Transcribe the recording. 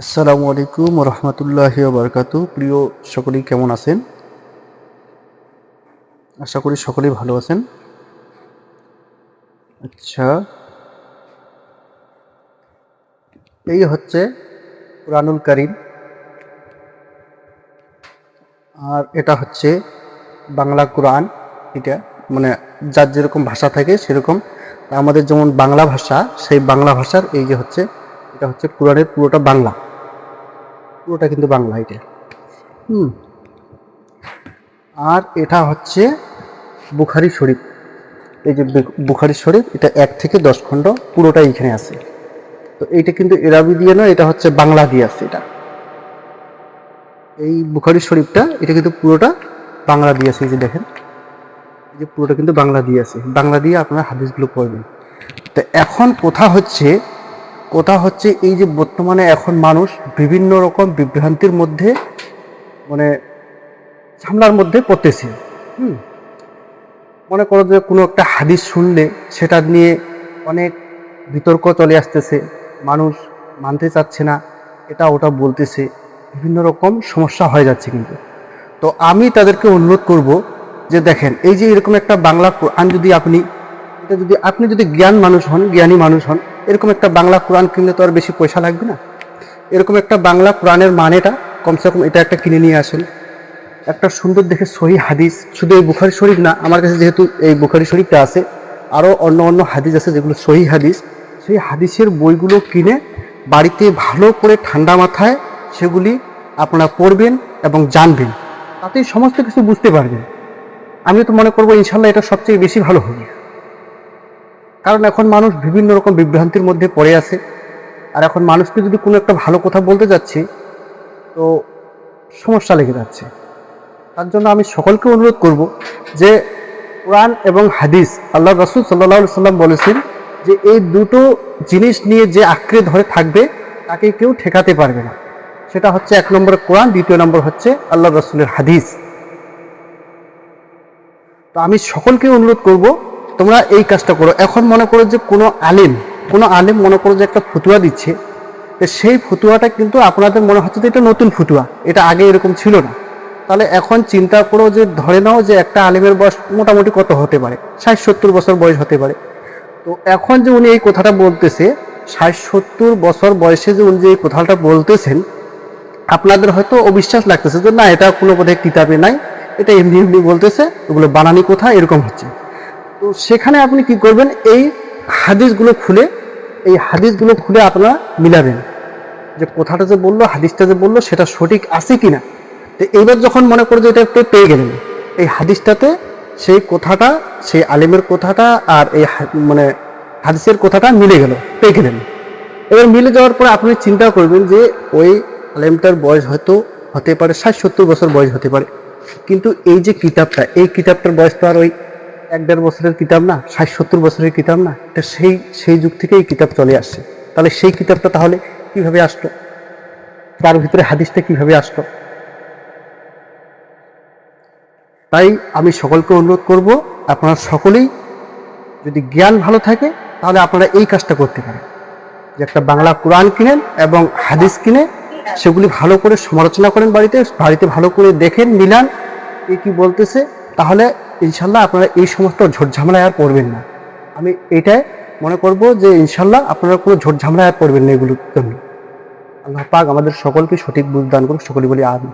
আসসালামু আলাইকুম রহমতুল্লাহি বারকাতু প্রিয় সকলেই কেমন আছেন? আশা করি সকলেই ভালো আছেন। আচ্ছা। এই হচ্ছে কোরআনুল কারিম। আর এটা হচ্ছে বাংলা কোরআন। এটা মানে যার যেরকম ভাষা থাকে সেরকম। আমাদের যেমন বাংলা ভাষা, সেই বাংলা ভাষার এই যে হচ্ছে, এটা হচ্ছে কোরআনের পুরোটা বাংলা। পুরোটা কিন্তু বাংলা এটা হুম। আর এটা হচ্ছে বুখারি শরীফ। এই যে বুখারি শরীফ, এটা এক থেকে দশ খণ্ড পুরোটাই এখানে আছে। তো এইটা কিন্তু এরাবি দিয়ে নয়, এটা হচ্ছে বাংলা দিয়ে আছে এটা। এই বুখারি শরীফটা, এটা কিন্তু পুরোটা বাংলা দিয়ে আছে, এই যে দেখেন। এই যে পুরোটা কিন্তু বাংলা দিয়ে আছে। বাংলা দিয়ে আপনারা হাদিসগুলো পড়বেন। তো এখন কথা হচ্ছে কথা হচ্ছে এই যে বর্তমানে এখন মানুষ বিভিন্ন রকম বিভ্রান্তির মধ্যে মানে ঝামলার মধ্যে পড়তেছে। হুম? মনে করো যে কোনো একটা হাদিস শুনলে সেটা নিয়ে অনেক বিতর্ক চলে আসতেছে, মানুষ মানতে চাচ্ছে না, এটা ওটা বলতেছে, বিভিন্ন রকম সমস্যা হয়ে যাচ্ছে কিন্তু। তো আমি তাদেরকে অনুরোধ করব যে দেখেন, এই যে এরকম একটা বাংলা কোরআন যদি আপনি, এটা যদি আপনি যদি জ্ঞান মানুষ হন, জ্ঞানী মানুষ হন এরকম একটা বাংলা কোরআন কিনলে তো আর বেশি পয়সা লাগবে না। এরকম একটা বাংলা কোরআনের মানেটা কমসে কম এটা একটা কিনে নিয়ে আসেন। একটা সুন্দর দেখে সহি হাদিস, শুধু এই বুখারি শরীফ না, আমার কাছে যেহেতু এই বুখারি শরীফটা আছে আরও অন্য অন্য হাদিস আছে যেগুলো সহি হাদিস, সেই হাদিসের বইগুলো কিনে বাড়িতে ভালো করে ঠান্ডা মাথায় সেগুলি আপনারা পড়বেন এবং জানবেন। তাতেই সমস্ত কিছু বুঝতে পারবেন। আমি তো মনে করব ইনশাল্লাহ এটা সবচেয়ে বেশি ভালো হবে। কারণ এখন মানুষ বিভিন্ন রকম বিভ্রান্তির মধ্যে পড়ে আছে। আর এখন মানুষকে যদি কোনো একটা ভালো কথা বলতে যাচ্ছি, তো সমস্যা লেগে যাচ্ছে। তার জন্য আমি সকলকে অনুরোধ করব যে কোরআন এবং হাদিস আল্লাহ রসুল সাল্লাহ সাল্লাম বলেছেন যে এই দুটো জিনিস নিয়ে যে আঁকড়ে ধরে থাকবে, তাকে কেউ ঠেকাতে পারবে না। সেটা হচ্ছে এক নম্বর কোরআন, দ্বিতীয় নম্বর হচ্ছে আল্লাহ রসুলের হাদিস। তো আমি সকলকে অনুরোধ করব তোমরা এই কাজটা করো। এখন মনে করো যে কোনো আলেম কোনো আলেম মনে করো যে একটা ফতুয়া দিচ্ছে সেই ফতুয়াটা কিন্তু আপনাদের মনে হচ্ছে যে এটা নতুন ফতুয়া, এটা আগে এরকম ছিল না। তাহলে এখন চিন্তা করো যে, ধরে নাও যে একটা আলেমের বয়স মোটামুটি কত হতে পারে? ষাট, সত্তর বছর বয়স হতে পারে। তো এখন যে উনি এই কথাটা বলতেছে, ষাট, সত্তর বছর বয়সে যে উনি যে এই কথাটা বলতেছেন, আপনাদের হয়তো অবিশ্বাস লাগতেছে যে, না, এটা কোনো বোধহয় কিতাবে নাই, এটা এমনি এমনি বলতেছে ওগুলো বানানি কথা এরকম হচ্ছে। তো সেখানে আপনি কি করবেন? এই হাদিসগুলো খুলে, এই হাদিসগুলো খুলে আপনারা মিলাবেন। যে কথাটা যে বলল, হাদিসটা যে বলল, সেটা সঠিক আছে কিনা? তো এইবার যখন মনে করে যে এটা একটু পেয়ে গেলেন, এই হাদিসটাতে সেই কথাটা, সেই আলেমের কথাটা আর এই মানে হাদিসের কথাটা মিলে গেল, পেয়ে গেলেন। এবার মিলে যাওয়ার পরে আপনি চিন্তা করবেন যে ওই আলেমটার বয়স হয়তো হতে পারে ষাট, সত্তর বছর বয়স হতে পারে। কিন্তু এই যে কিতাবটা, এই কিতাবটার বয়স তো আর ওই এক দেড় বছরের কিতাব না, ষাট সত্তর বছরের কিতাব না এটা সেই সেই যুগ থেকে এই কিতাব চলে আসছে। তাহলে সেই কিতাবটা তাহলে কীভাবে আসলো? তার ভিতরে হাদিসটা কীভাবে আসলো? তাই আমি সকলকে অনুরোধ করব, আপনারা সকলেই যদি জ্ঞান ভালো থাকে, তাহলে আপনারা এই কাজটা করতে পারেন। যে একটা বাংলা কোরআন কিনেন এবং হাদিস কিনে সেগুলি ভালো করে সমালোচনা করেন বাড়িতে বাড়িতে ভালো করে দেখেন মিলান এ কি বলতেছে, তাহলে ইনশাল্লাহ আপনারা এই সমস্ত ঝামেলায় আর পড়বেন না। আমি এটাই মনে করব যে ইনশাল্লাহ আপনারা কোনো ঝামেলায় আর পড়বেন না এগুলোর জন্য আল্লাহ পাক আমাদের সকলকে সঠিক বুঝ দান করুন সকলে বলি আমিন।